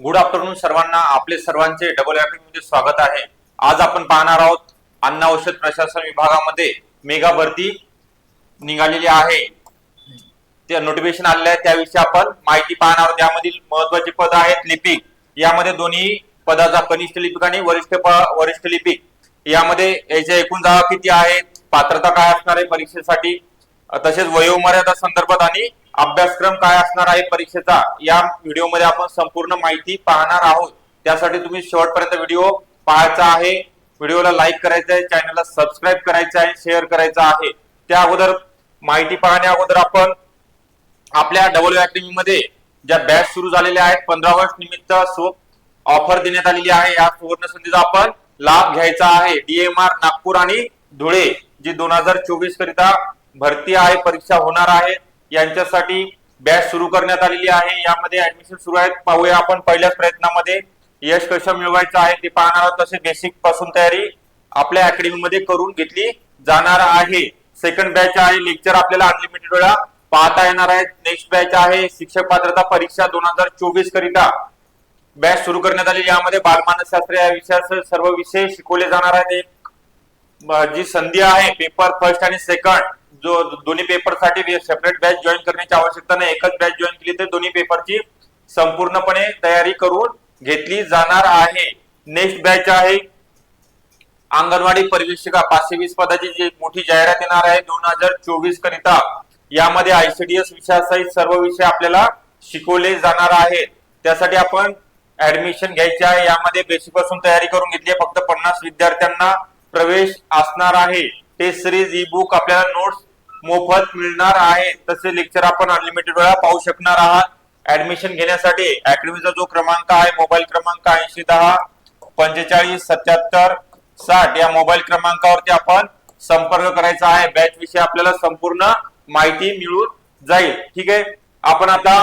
Good afternoon सर्वांना आपले सर्वांचे डबलमध्ये स्वागत आहे. आज आपण पाहणार आहोत अन्न औषध प्रशासन विभागामध्ये मेगा भरती निघालेली आहे. ते नोटिफिकेशन आलेलं आहे त्याविषयी आपण माहिती पाहणार आहोत. यामधील महत्वाची पद आहेत लिपिक यामध्ये दोन्ही पदाचा कनिष्ठ लिपिक आणि वरिष्ठ वरिष्ठ लिपिक. यामध्ये याच्या एकूण जागा किती आहेत पात्रता काय असणार आहे परीक्षेसाठी तसेच वयोमर्यादा संदर्भात आणि अभ्यासक्रम काय असणार आहे परीक्षेचा या व्हिडिओमध्ये आपण संपूर्ण माहिती पाहणार आहोत. त्यासाठी तुम्ही शेवटपर्यंत व्हिडिओ पाहायचा आहे. व्हिडिओला लाईक करायचा आहे चॅनलला सबस्क्राईब करायचं आहे शेअर करायचा आहे. त्या अगोदर माहिती पाहण्या अगोदर आपण आपल्या डबल अकॅडमी मध्ये ज्या बॅच सुरू झालेल्या आहेत पंधरा ऑगस्ट निमित्त ऑफर देण्यात आलेली आहे. या सुवर्ण संधीचा आपण लाभ घ्यायचा आहे. डीएमआर नागपूर आणि धुळे जी दोन हजार चोवीस करिता भरती आहे परीक्षा होणार आहे. यांच्यासाठी बॅच सुरू करण्यात आलेली आहे. यामध्ये ऍडमिशन सुरू आहेत. पाहूया आपण पहिल्याच प्रयत्नामध्ये. यश कसं मिळवायचं आहे ते पाहणार आहोत. तसे बेसिकपासून तयारी आपल्या अकॅडमीमध्ये करून घेतली जाणार आहे. सेकंड बॅच आहे. लेक्चर आपल्याला अनलिमिटेड वेळा पाहता येणार आहे नेक्स्ट बॅच आहे. शिक्षक पात्रता परीक्षा दोन हजार चोवीस करिता बॅच सुरू करण्यात आली यामध्ये बालमानसशास्त्र या विषयासह सर्व विषय शिकवले जाणार आहेत. एक जी संधी आहे पेपर फर्स्ट आणि सेकंड जो दोन्ही पेपरसाठी सेपरेट बॅच जॉईन करण्याची आवश्यकता नाही. एकच बॅच जॉईन केली तर दोन्ही पेपरची संपूर्णपणे तयारी करून घेतली जाणार आहे. नेक्स्ट बॅच आहे अंगणवाडी परिवेक्षिका पाचशे वीस पदाची जी मोठी जाहिरात येणार आहे दोन हजार चोवीस करिता. यामध्ये आयसीडीएस विषयासहित सर्व विषय आपल्याला शिकवले जाणार आहेत. त्यासाठी आपण ऍडमिशन घ्यायचे आहे. यामध्ये बेसिकपासून तयारी करून घेतली फक्त पन्नास विद्यार्थ्यांना प्रवेश असणार आहे. टेस्ट सिरीज ई बुक आपल्याला नोट्स मोफत मिळणार आहे. तसे लेक्चर आपण अनलिमिटेड वेळा पाहू शकणार आहात. ऍडमिशन घेण्यासाठी अकॅडमीचा जो क्रमांक आहे मोबाईल क्रमांक ऐंशी दहा पंचेचाळीस सत्याहत्तर साठ या मोबाईल क्रमांकावरती आपण संपर्क करायचा आहे. बॅच विषयी आपल्याला संपूर्ण माहिती मिळून जाईल. ठीक आहे? आपण आता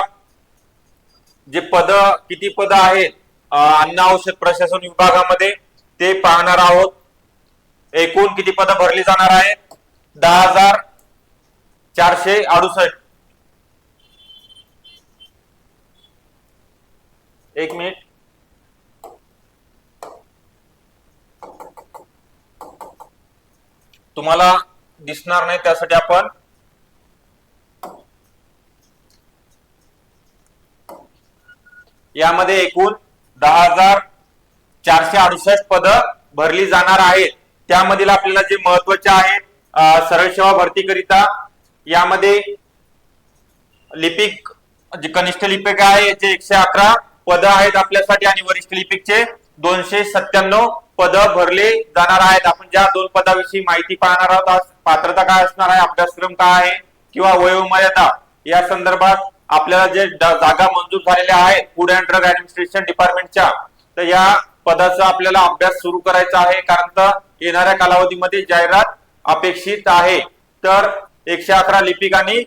जे पद किती पद आहेत अन्न औषध प्रशासन विभागामध्ये ते पाहणार आहोत. एकूण किती पद भरली जाणार आहेत? दहा हजार चारशे अडुसष्ट. एक मिनिट. तुम्हाला दिसणार नाही त्यासाठी आपण यामध्ये एकूण दहा हजार चारशे अडुसष्ट पद भरली जाणार आहेत. त्यामधील आपल्याला जे महत्त्वाचे आहेत सरळ सेवा भरतीकरिता यामध्ये लिपिक जे कनिष्ठ लिपिक आहे याचे एकशे अकरा पद आहेत आपल्यासाठी आणि वरिष्ठ लिपिकचे दोनशे सत्त्याण्णव पद भरले जाणार आहेत. आपण ज्या दोन पदाविषयी माहिती पाहणार आहोत पात्रता काय असणार आहे अभ्यासक्रम काय आहे किंवा वयोमर्यादा या संदर्भात आपल्याला जे जागा मंजूर झालेल्या आहेत फूड अँड ड्रग ऍडमिनिस्ट्रेशन डिपार्टमेंटच्या तर या पदाचा आपल्याला अभ्यास सुरू करायचा आहे. कारण तर येणाऱ्या कालावधीमध्ये जाहिरात अपेक्षित आहे. तर एकशे अकरा लिपिक आणि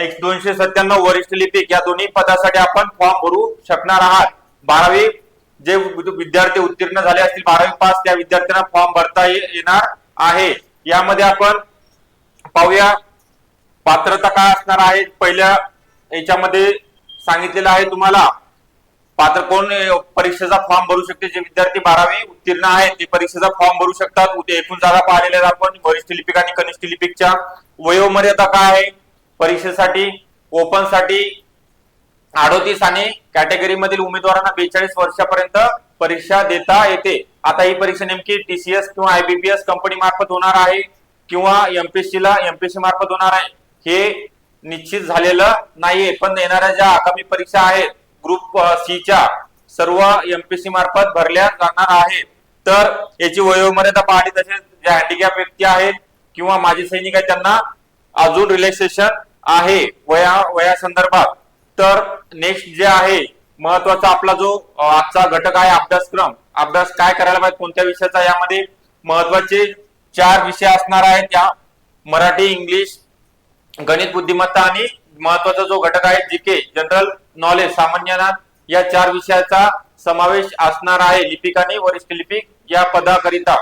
एक दोनशे सत्त्याण्णव वरिष्ठ लिपिक या दोन्ही पदासाठी आपण फॉर्म भरू शकणार आहात. बारावी जे विद्यार्थी उत्तीर्ण झाले असतील बारावी पास त्या विद्यार्थ्यांना फॉर्म भरता येणार आहे. यामध्ये आपण पाहूया पात्रता काय असणार आहे. पहिल्या याच्यामध्ये सांगितलेलं आहे तुम्हाला पात्र कोण परीक्षेचा फॉर्म भरू शकते जे विद्यार्थी बारावी उत्तीर्ण आहेत ते परीक्षेचा फॉर्म भरू शकतात. उद्या एकूण जागा पाहिलेल्या आहेत आपण वरिष्ठ लिपिक आणि कनिष्ठ लिपिकच्या. वयोमर्यादा काय आहे? परीक्षेसाठी ओपनसाठी अडोतीस आणि कॅटेगरी मधील उमेदवारांना बेचाळीस वर्षापर्यंत परीक्षा देता येते. आता ही परीक्षा नेमकी टीसीएस किंवा आयबीपीएस कंपनी मार्फत होणार आहे किंवा एमपीएससी ला एमपीएससी मार्फत होणार आहे हे निश्चित झालेलं नाहीये. पण येणाऱ्या ज्या आगामी परीक्षा आहेत ग्रुप सीच्या uh, सर्व एमपीसी मार्फत भरल्या जाणार आहेत तर याची वयोमर्यादा पाहणी तसेच जे हँडिकॅप व्यक्ती आहेत किंवा माजी सैनिक आहेत त्यांना अजून रिलॅक्सेशन आहे. वया वया संदर्भात. तर नेक्स्ट जे आहे महत्त्वाचा आपला जो आजचा घटक आहे अभ्यासक्रम. अभ्यास काय करायला पाहिजे कोणत्या विषयाचा यामध्ये महत्त्वाचे चार विषय असणार आहेत. त्या मराठी इंग्लिश गणित बुद्धिमत्ता आणि महत्त्वाचा जो घटक आहे जीके जनरल नॉलेज सामान्य ज्ञान या चार विषयाचा समावेश असणार आहे लिपिक आणि वरिष्ठ लिपिक या पदाकरिता.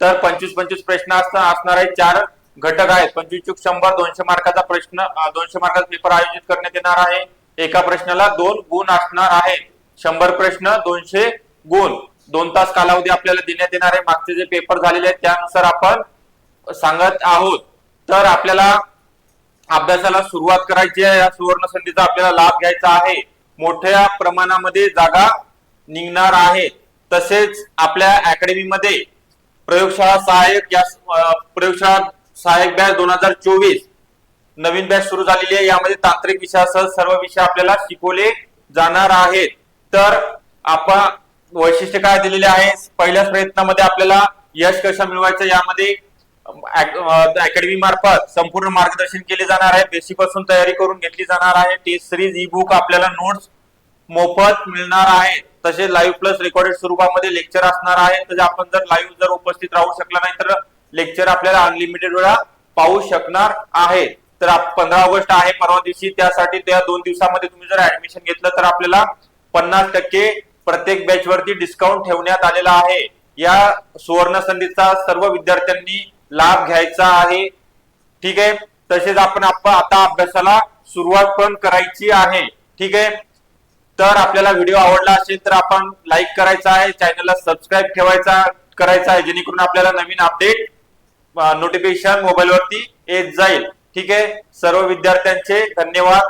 तर पंचवीस पंचवीस प्रश्न असणार आहे चार घटक आहेत. पंचवीस चूक शंभर दोनशे मार्काचा प्रश्न दोनशे मार्काचा पेपर आयोजित करण्यात येणार आहे. एका प्रश्नाला दोन गुण असणार आहे शंभर प्रश्न दोनशे गुण. दोन तास कालावधी आपल्याला देण्यात येणार आहे. मागचे जे पेपर झालेले आहेत त्यानुसार आपण सांगत आहोत. तर आपल्याला अभ्यासाला सुरुवात करायची आहे. या सुवर्ण संधीचा आपल्याला लाभ घ्यायचा आहे. मोठ्या प्रमाणामध्ये जागा निघणार आहे. तसेच आपल्या अकॅडमीमध्ये प्रयोगशाळा सहाय्यक या प्रयोगशाळा सहाय्यक बॅच दोन हजार चोवीस नवीन बॅच सुरू झालेली आहे. यामध्ये तांत्रिक विषयासह सर्व विषय आपल्याला शिकवले जाणार आहेत. तर आपण वैशिष्ट्य काय दिलेले आहे पहिल्याच प्रयत्नामध्ये आपल्याला यश कशा मिळवायचं? यामध्ये अकॅडमी मार्फत संपूर्ण मार्गदर्शन केले जाणार आहे. बेसिकपासून तयारी करून घेतली जाणार आहे. टेस्ट सिरीज ई बुक आपल्याला नोट्स मोफत मिळणार आहे. तसे लाईव्ह प्लस रेकॉर्डेड स्वरूपामध्ये लेक्चर असणार आहे. तर आपण जर लाईव्ह जर उपस्थित राहू शकला नाही तर लेक्चर आपल्याला अनलिमिटेड वेळा पाहू शकणार आहे. तर पंधरा ऑगस्ट आहे परवा दिवशी. त्यासाठी त्या दोन दिवसामध्ये तुम्ही जर ऍडमिशन घेतलं तर आपल्याला पन्नास टक्के प्रत्येक बॅच वरती डिस्काउंट ठेवण्यात आलेला आहे. या सुवर्ण संधीचा सर्व विद्यार्थ्यांनी लाभ घ्यायचा आहे. ठीक आहे? तसेच आपण आता अभ्यासाला सुरुवात पण करायची आहे. ठीक आहे? तर आपल्याला व्हिडिओ आवडला असेल तर आपण लाईक करायचा आहे. चॅनलला सबस्क्राईब ठेवायचा करायचा आहे. जेणेकरून आपल्याला नवीन अपडेट नोटिफिकेशन मोबाईलवरती येत जाईल. ठीक आहे? सर्व विद्यार्थ्यांचे धन्यवाद.